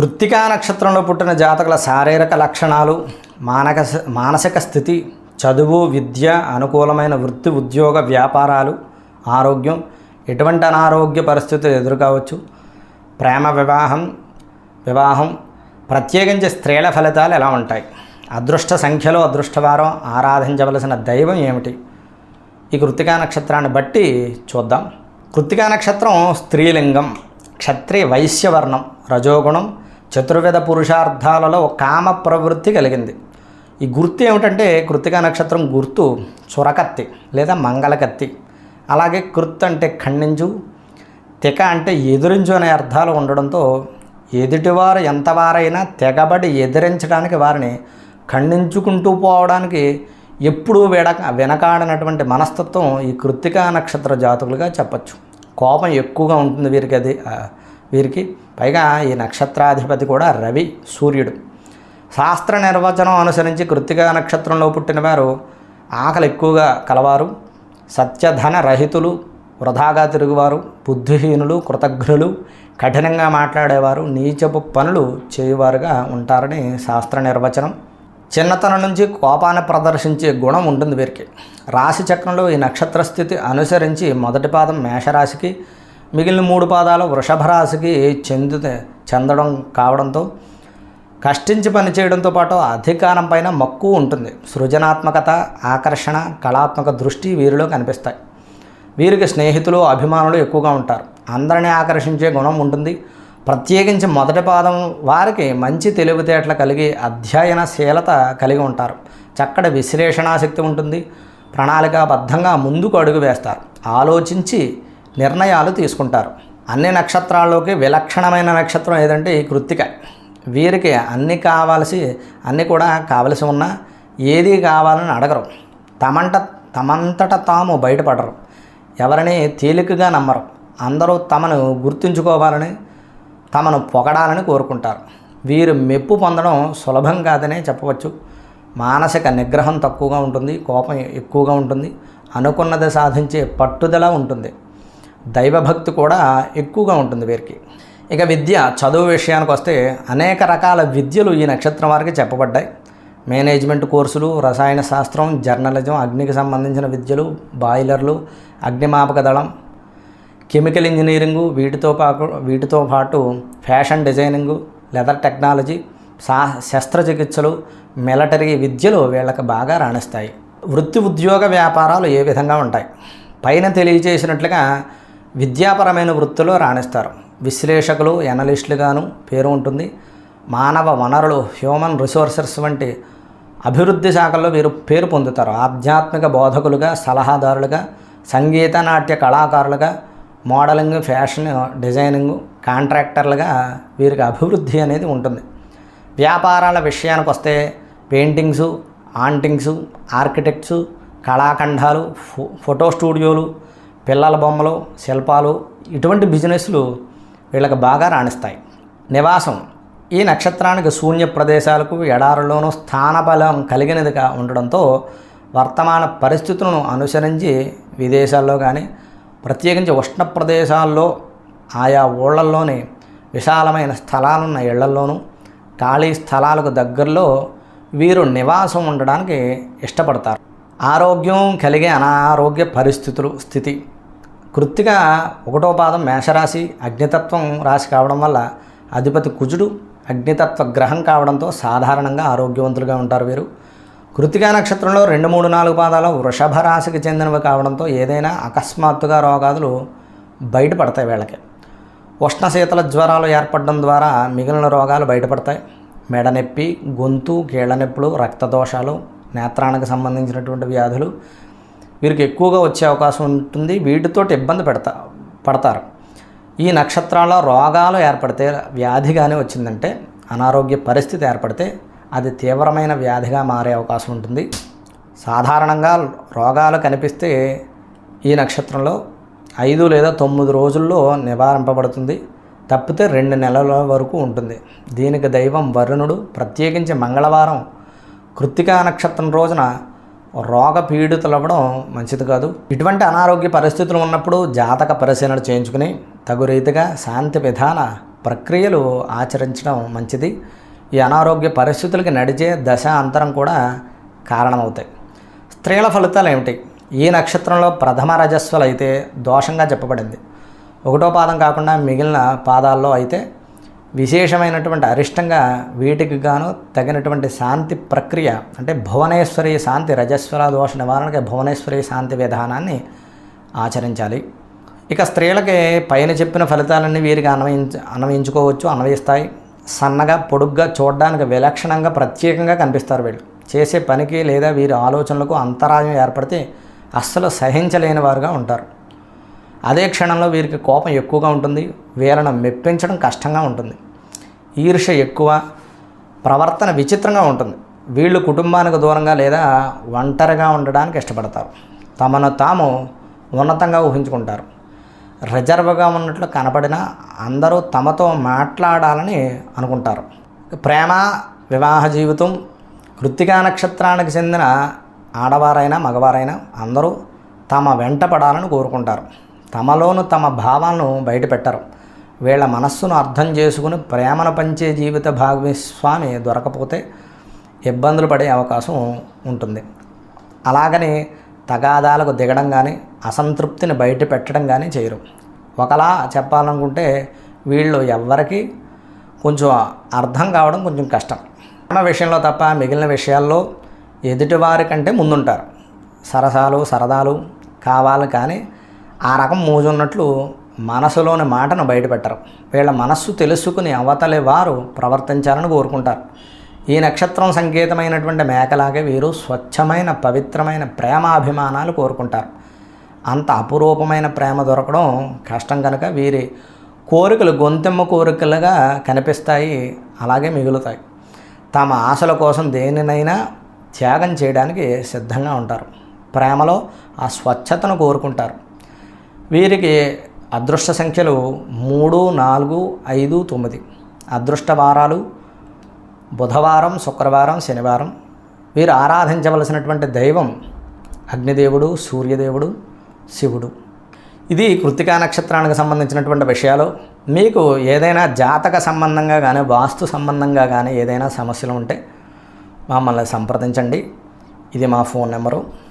కృత్తికా నక్షత్రంలో పుట్టిన జాతకుల శారీరక లక్షణాలు మానక మానసిక స్థితి చదువు విద్య అనుకూలమైన వృత్తి ఉద్యోగ వ్యాపారాలు ఆరోగ్యం ఎటువంటి అనారోగ్య పరిస్థితులు ఎదురుకావచ్చు. ప్రేమ వివాహం వివాహం ప్రత్యేకించి స్త్రీల ఫలితాలు ఎలా ఉంటాయి? అదృష్ట సంఖ్యలో అదృష్టవారం ఆరాధించవలసిన దైవం ఏమిటి? ఈ కృత్తికా నక్షత్రాన్ని బట్టి చూద్దాం. కృత్తికా నక్షత్రం స్త్రీలింగం క్షత్రియ వైశ్యవర్ణం రజోగుణం చతుర్విధ పురుషార్థాలలో కామ ప్రవృత్తి కలిగింది. ఈ గుర్తు ఏమిటంటే కృత్తికా నక్షత్రం గుర్తు చురకత్తి లేదా మంగళకత్తి. అలాగే కృత్ అంటే ఖండించు తెక అంటే ఎదురించు అనే అర్థాలు ఉండడంతో ఎదుటివారు ఎంతవారైనా తెగబడి ఎదిరించడానికి వారిని ఖండించుకుంటూ పోవడానికి ఎప్పుడూ వెనక వెనకాడనటువంటి మనస్తత్వం ఈ కృత్తికా నక్షత్ర జాతకులుగా చెప్పచ్చు. కోపం ఎక్కువగా ఉంటుంది వీరికి అది. వీరికి పైగా ఈ నక్షత్రాధిపతి కూడా రవి సూర్యుడు. శాస్త్ర నిర్వచనం అనుసరించి కృత్తిక నక్షత్రంలో పుట్టిన వారు ఆకలి ఎక్కువగా కలవారు. సత్యధన రహితులు వృధాగా తిరుగువారు బుద్ధిహీనులు కృతజ్ఞులు కఠినంగా మాట్లాడేవారు నీచపు పనులు చేయువారుగా ఉంటారని శాస్త్ర నిర్వచనం. చిన్నతనం నుంచి కోపాన్ని ప్రదర్శించే గుణం ఉంటుంది వీరికి. రాశి చక్రంలో ఈ నక్షత్ర స్థితి అనుసరించి మొదటి పాదం మేషరాశికి మిగిలిన మూడు పాదాలు వృషభ రాశికి చెందు చెందడం కావడంతో కష్టించి పనిచేయడంతో పాటు అధికారం పైన మక్కువ ఉంటుంది. సృజనాత్మకత ఆకర్షణ కళాత్మక దృష్టి వీరిలో కనిపిస్తాయి. వీరికి స్నేహితులు అభిమానులు ఎక్కువగా ఉంటారు. అందరినీ ఆకర్షించే గుణం ఉంటుంది. ప్రత్యేకించి మొదటి పాదం వారికి మంచి తెలివితేటలు కలిగి అధ్యయనశీలత కలిగి ఉంటారు. చక్కటి విశ్లేషణాశక్తి ఉంటుంది. ప్రణాళికాబద్ధంగా ముందుకు అడుగు వేస్తారు. ఆలోచించి నిర్ణయాలు తీసుకుంటారు. అన్ని నక్షత్రాల్లోకి విలక్షణమైన నక్షత్రం ఏదంటే ఈ కృత్తిక. వీరికి అన్ని కావాల్సి అన్నీ కూడా కావలసి ఉన్నా ఏది కావాలని అడగరు. తమంట తమంతట తాము బయటపడరు. ఎవరిని తేలికగా నమ్మరు. అందరూ తమను గుర్తుంచుకోవాలని తమను పొగడాలని కోరుకుంటారు. వీరు మెప్పు పొందడం సులభం కాదనే చెప్పవచ్చు. మానసిక నిగ్రహం తక్కువగా ఉంటుంది కోపం ఎక్కువగా ఉంటుంది అనుకున్నది సాధించే పట్టుదల ఉంటుంది. దైవభక్తి కూడా ఎక్కువగా ఉంటుంది వీరికి. ఇక విద్య చదువు విషయానికి వస్తే అనేక రకాల విద్యలు ఈ నక్షత్రం వారికి చెప్పబడ్డాయి. మేనేజ్మెంట్ కోర్సులు రసాయన శాస్త్రం జర్నలిజం అగ్నికి సంబంధించిన విద్యలు బాయిలర్లు అగ్నిమాపక దళం కెమికల్ ఇంజనీరింగు వీటితో పాటు వీటితో పాటు ఫ్యాషన్ డిజైనింగు లెదర్ టెక్నాలజీ సా శస్త్రచికిత్సలు మిలటరీ విద్యలు వీళ్ళకి బాగా రాణిస్తాయి. వృత్తి ఉద్యోగ వ్యాపారాలు ఏ విధంగా ఉంటాయి? పైన తెలియజేసినట్లుగా విద్యాపరమైన వృత్తిలో రాణిస్తారు. విశ్లేషకులు ఎనలిస్టులుగాను పేరు ఉంటుంది. మానవ వనరులు హ్యూమన్ రిసోర్సెస్ వంటి అభివృద్ధి శాఖల్లో వీరు పేరు పొందుతారు. ఆధ్యాత్మిక బోధకులుగా సలహాదారులుగా సంగీత నాట్య కళాకారులుగా మోడలింగ్ ఫ్యాషన్ డిజైనింగ్ కాంట్రాక్టర్లుగా వీరికి అభివృద్ధి అనేది ఉంటుంది. వ్యాపారాల విషయానికి వస్తే పెయింటింగ్సు ఆంటింగ్సు ఆర్కిటెక్ట్సు కళాఖండాలు ఫో ఫోటో స్టూడియోలు పిల్లల బొమ్మలు శిల్పాలు ఇటువంటి బిజినెస్లు వీళ్ళకి బాగా రాణిస్తాయి. నివాసం ఈ నక్షత్రానికి శూన్య ప్రదేశాలకు ఎడారులోనూ స్థానబలం కలిగినదిగా ఉండడంతో వర్తమాన పరిస్థితులను అనుసరించి విదేశాల్లో కానీ ప్రత్యేకించి ఉష్ణ ప్రదేశాల్లో ఆయా ఊళ్ళల్లోని విశాలమైన స్థలాలున్న ఇళ్ళల్లోనూ ఖాళీ స్థలాలకు దగ్గరలో వీరు నివాసం ఉండడానికి ఇష్టపడతారు. ఆరోగ్యం కలిగే అనారోగ్య పరిస్థితులు స్థితి. కృత్తిగా ఒకటో పాదం మేషరాశి అగ్నితత్వం రాశి కావడం వల్ల అధిపతి కుజుడు అగ్నితత్వ గ్రహం కావడంతో సాధారణంగా ఆరోగ్యవంతులుగా ఉంటారు వీరు. కృతికా నక్షత్రంలో రెండు మూడు నాలుగు పాదాలు వృషభ రాశికి చెందినవి కావడంతో ఏదైనా అకస్మాత్తుగా రోగాదులు బయటపడతాయి వీళ్ళకి. ఉష్ణ శీతల జ్వరాలు ఏర్పడడం ద్వారా మిగిలిన రోగాలు బయటపడతాయి. మెడ నొప్పి గొంతు కీళ్ళ నొప్పులు రక్తదోషాలు నేత్రానికి సంబంధించినటువంటి వ్యాధులు వీరికి ఎక్కువగా వచ్చే అవకాశం ఉంటుంది. వీటితోటి ఇబ్బంది పెడతా పడతారు. ఈ నక్షత్రాల్లో రోగాలు ఏర్పడితే వ్యాధి కానీ వచ్చిందంటే అనారోగ్య పరిస్థితి ఏర్పడితే అది తీవ్రమైన వ్యాధిగా మారే అవకాశం ఉంటుంది. సాధారణంగా రోగాలు కనిపిస్తే ఈ నక్షత్రంలో ఐదు లేదా తొమ్మిది రోజుల్లో నివారింపబడుతుంది. తప్పితే రెండు నెలల వరకు ఉంటుంది. దీనికి దైవం వరుణుడు ప్రత్యేకించి మంగళవారం కృత్తికా నక్షత్రం రోజున రోగ పీడితులవ్వడం మంచిది కాదు. ఇటువంటి అనారోగ్య పరిస్థితులు ఉన్నప్పుడు జాతక పరిశీలన చేయించుకుని తగు రీతిగా శాంతి విధాన ప్రక్రియలు ఆచరించడం మంచిది. ఈ అనారోగ్య పరిస్థితులకి నడిచే దశ అంతరం కూడా కారణమవుతాయి. స్త్రీల ఫలితాలు ఏమిటి? ఈ నక్షత్రంలో ప్రథమ రజస్వలు అయితే దోషంగా చెప్పబడింది. ఒకటో పాదం కాకుండా మిగిలిన పాదాల్లో అయితే విశేషమైనటువంటి అరిష్టంగా వీటికి గాను తగినటువంటి శాంతి ప్రక్రియ అంటే భువనేశ్వరి శాంతి రజస్వర దోష నివారణకి భువనేశ్వరి శాంతి విధానాన్ని ఆచరించాలి. ఇక స్త్రీలకి పైన చెప్పిన ఫలితాలన్నీ వీరికి అన్వయించ అన్వయించుకోవచ్చు అన్వయిస్తాయి. సన్నగా పొడుగ్గా చూడడానికి విలక్షణంగా ప్రత్యేకంగా కనిపిస్తారు వీళ్ళు. చేసే పనికి లేదా వీరి ఆలోచనలకు అంతరాయం ఏర్పడితే అస్సలు సహించలేని వారుగా ఉంటారు. అదే క్షణంలో వీరికి కోపం ఎక్కువగా ఉంటుంది వీళ్ళను మెప్పించడం కష్టంగా ఉంటుంది. ఈర్ష ఎక్కువ ప్రవర్తన విచిత్రంగా ఉంటుంది. వీళ్ళు కుటుంబానికి దూరంగా లేదా ఒంటరిగా ఉండడానికి ఇష్టపడతారు. తమను తాము ఉన్నతంగా ఊహించుకుంటారు. రిజర్వ్గా ఉన్నట్లు కనపడినా అందరూ తమతో మాట్లాడాలని అనుకుంటారు. ప్రేమ వివాహ జీవితం కృత్తికా నక్షత్రానికి చెందిన ఆడవారైనా మగవారైనా అందరూ తమ వెంట పడాలని కోరుకుంటారు. తమలోను తమ భావాలను బయటపెట్టరు. వీళ్ళ మనస్సును అర్థం చేసుకుని ప్రేమను పంచే జీవిత భాగస్వామి దొరకపోతే ఇబ్బందులు పడే అవకాశం ఉంటుంది. అలాగని తగాదాలకు దిగడం కానీ అసంతృప్తిని బయట పెట్టడం కానీ చేయరు. ఒకలా చెప్పాలనుకుంటే వీళ్ళు ఎవ్వరికి కొంచెం అర్థం కావడం కొంచెం కష్టం. ప్రేమ విషయంలో తప్ప మిగిలిన విషయాల్లో ఎదుటివారి కంటే ముందుంటారు. సరసాలు సరదాలు కావాలి కానీ ఆ రకం మూజున్నట్లు మనసులోని మాటను బయటపెట్టరు. వీళ్ళ మనస్సు తెలుసుకుని అవతలి వారు ప్రవర్తించాలని కోరుకుంటారు. ఈ నక్షత్రం సంకేతమైనటువంటి మేకలాగే వీరు స్వచ్ఛమైన పవిత్రమైన ప్రేమాభిమానాలు కోరుకుంటారు. అంత అపురూపమైన ప్రేమ దొరకడం కష్టం కనుక వీరి కోరికలు గొంతెమ్మ కోరికలుగా కనిపిస్తాయి అలాగే మిగులుతాయి. తమ ఆశల కోసం దేనినైనా త్యాగం చేయడానికి సిద్ధంగా ఉంటారు. ప్రేమలో ఆ స్వచ్ఛతను కోరుకుంటారు. వీరికి అదృష్ట సంఖ్యలు మూడు నాలుగు ఐదు తొమ్మిది. అదృష్ట వారాలు బుధవారం శుక్రవారం శనివారం. వీరు ఆరాధించవలసినటువంటి దైవం అగ్నిదేవుడు సూర్యదేవుడు శివుడు. ఇది కృతికా నక్షత్రానికి సంబంధించినటువంటి విషయాలు. మీకు ఏదైనా జాతక సంబంధంగా కానీ వాస్తు సంబంధంగా కానీ ఏదైనా సమస్యలు ఉంటే మమ్మల్ని సంప్రదించండి. ఇది మా ఫోన్ నెంబరు.